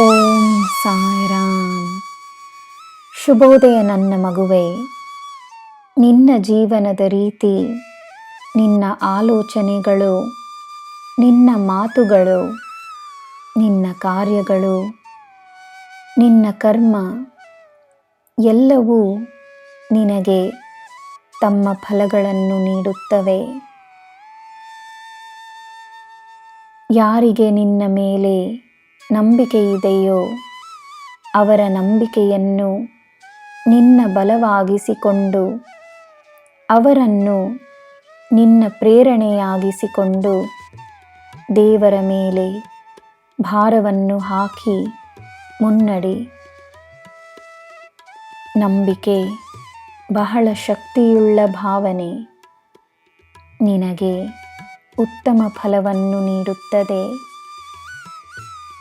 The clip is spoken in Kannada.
ಓಂ ಸಾಯಿರಾಮ್. ಶುಭೋದಯ ನನ್ನ ಮಗುವೆ. ನಿನ್ನ ಜೀವನದ ರೀತಿ, ನಿನ್ನ ಆಲೋಚನೆಗಳು, ನಿನ್ನ ಮಾತುಗಳು, ನಿನ್ನ ಕಾರ್ಯಗಳು, ನಿನ್ನ ಕರ್ಮ, ಎಲ್ಲವೂ ನಿನಗೆ ತಮ್ಮ ಫಲಗಳನ್ನು ನೀಡುತ್ತವೆ. ಯಾರಿಗೆ ನಿನ್ನ ಮೇಲೆ ನಂಬಿಕೆ ಇದೆಯೋ? ಅವರ ನಂಬಿಕೆಯನ್ನು ನಿನ್ನ ಬಲವಾಗಿಸಿಕೊಂಡು, ಅವರನ್ನು ನಿನ್ನ ಪ್ರೇರಣೆಯಾಗಿಸಿಕೊಂಡು ದೇವರ ಮೇಲೆ ಭಾರವನ್ನು ಹಾಕಿ ಮುನ್ನಡೆ. ನಂಬಿಕೆ ಬಹಳ ಶಕ್ತಿಯುಳ್ಳ ಭಾವನೆ. ನಿನಗೆ ಉತ್ತಮ ಫಲವನ್ನು ನೀಡುತ್ತದೆ.